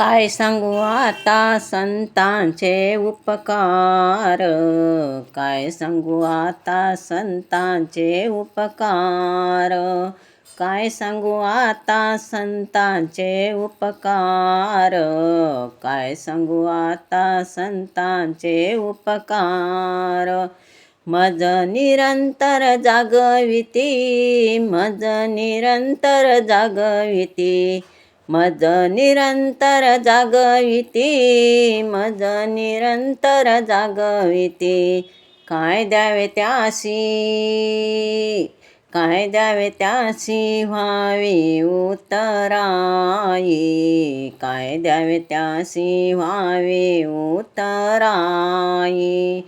काय सांगू आता संतांचे उपकार? काय सांगू आता संतांचे उपकार? काय सांगू आता संतांचे उपकार? काय सांगू आता संतांचे उपकार? मज निरंतर जागविती मज निरंतर जागविती. मज निरंतर जागविती मज निरंतर जागविती. काय द्यावे त्यासी? काय द्यावे त्यासी व्हावी उतराई काय द्यावे त्यासी व्हावी उतराई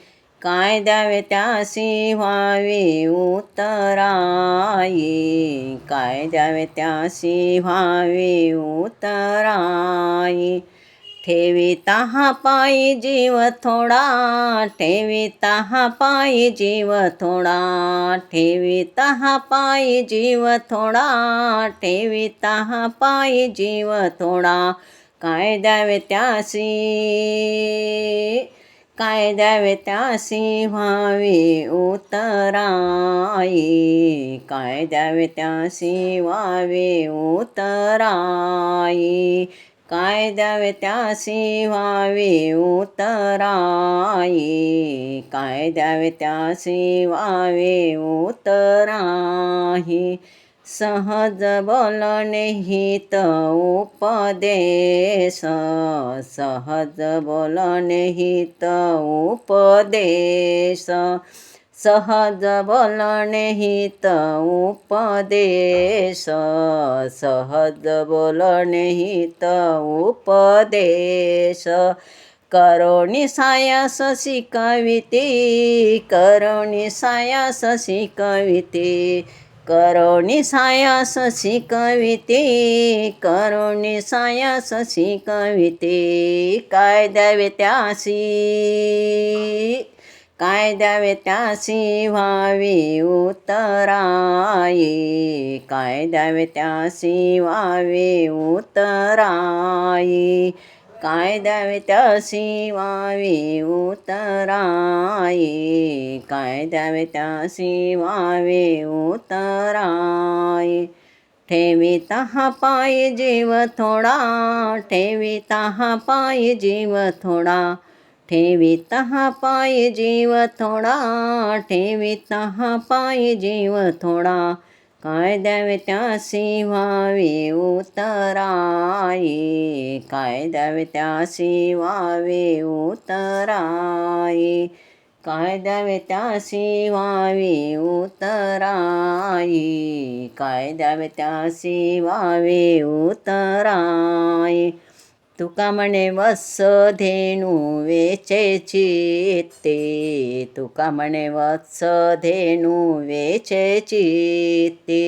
काय द्यावे त्यासी व्हावी उतराई काय द्यावे त्यासी व्हावी उतराई ठेविता हा पायी जीव थोडा ठेविता हा पायी जीव थोडा ठेविता हा पायी जीव थोडा ठेविता हा पायी जीव थोडा. काय द्यावे त्यासी काय द्यावे त्यासी व्हावी उतराई. काय द्यावे त्यासी व्हावे उतराई. काय द्यावे त्यासी व्हावे उतराई. काय द्यावे त्यासी व्हावे उतराही सहज बोलणे हित उपदेश सहज बोलणे हित उपदेश सहज बोलणे हित उपदेश सहज बोलणे हित उपदेश। करोणी सायास शिकविते करोणी सायास शिकविते करोणी सायास शिकविते करोणी सायास शिकविते काय द्यावे त्यासी? काय द्यावे त्यासी व्हावी उतराई काय द्यावे त्यासी व्हावे उतराई काय द्यावे त्यासी व्हावे उतराई काय द्यावे त्यासी व्हावे ठेविता हा पायी जीव थोडा ठेविता हा पायी जीव थोडा. ठेविता हा पायी जीव थोडा ठेविता हा पायी जीव थोडा. काय द्यावे त्यासी व्हावे उतराई काय द्यावे त्यासी व्हावे उतराई काय द्यावे त्यासी व्हावे उतराई काय तुका म्हणे वत्स धेनू वेचेची ते तुका म्हणे वत्स धेनू वेचेची ते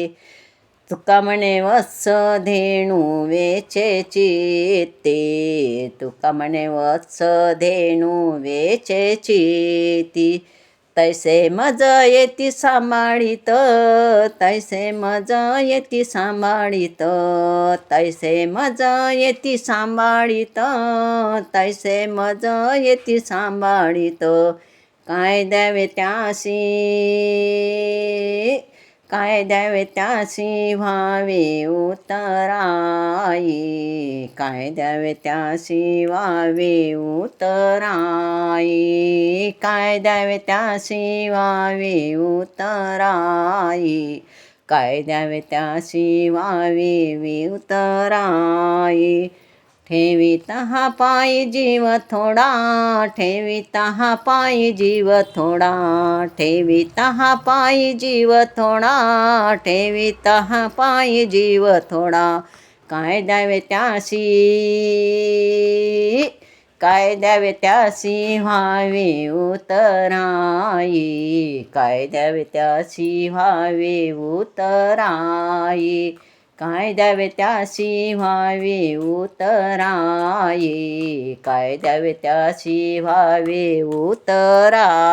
तुका म्हणे वत्स धेनू वेचेची ते तुका म्हणे वत्स धेनू वेचेची ती तैसे मज येती सांभाळीत तैसे मज येती सांभाळीत तैसे मज येती सांभाळीत तैसे मज येती सांभाळीत. काय द्यावे त्याशी काय द्यावे त्याशी व्हावे उतराई काय द्यावे त्यासी व्हावे उतराई काय द्यावे त्यासी व्हावे उतराई काय द्यावे त्यासी व्हावे उतराई ठेविता हा पायी जीव थोडा ठेविता हा पायी जीव थोडा ठेविता हा पायी जीव थोडा ठेविता हा पायी जीव थोडा काय द्यावे त्यासी काय द्यावे त्यासी व्हावे उतराई काय द्यावे त्यासी व्हावे उतराई काय द्यावे त्यासी व्हावे उतराई काय द्यावे त्यासी व्हावे उतराई